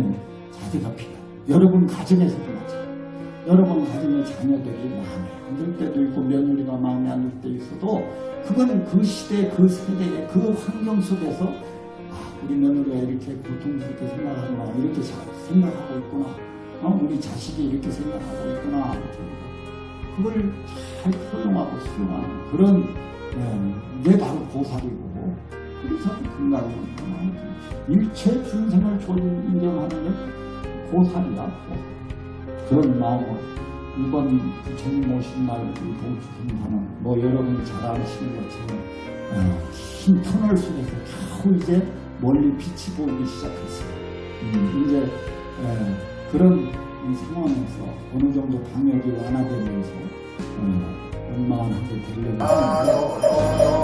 마음의 자세가 필요해요. 여러분 가정에서도 마찬가지. 여러분 가정의 자녀들이 마음에 안 들 때도 있고 며느리가 마음에 안 들 때 있어도 그거는 그 시대 그 세대의 그 환경 속에서 아 우리 며느리가 이렇게 고통스럽게 생각하구나 이렇게 잘 생각하고 있구나 어, 우리 자식이 이렇게 생각하고 있구나 그걸 잘 포용하고 수용하는 그런 예, 이게 바로 보살이고 그래서 건강이 일체 중생을 존경하는 게 보살이다 그런 마음으로 이번 부처님 오신 날 동주승하는 뭐 여러분이 잘 아시는 것처럼 어, 흰 터널 속에서 겨우 이제 멀리 빛이 보이기 시작했어요. 음, 이제 에, 그런 이 상황에서 어느 정도 방역이 완화되면서 어, 원만하게 되려면 하는데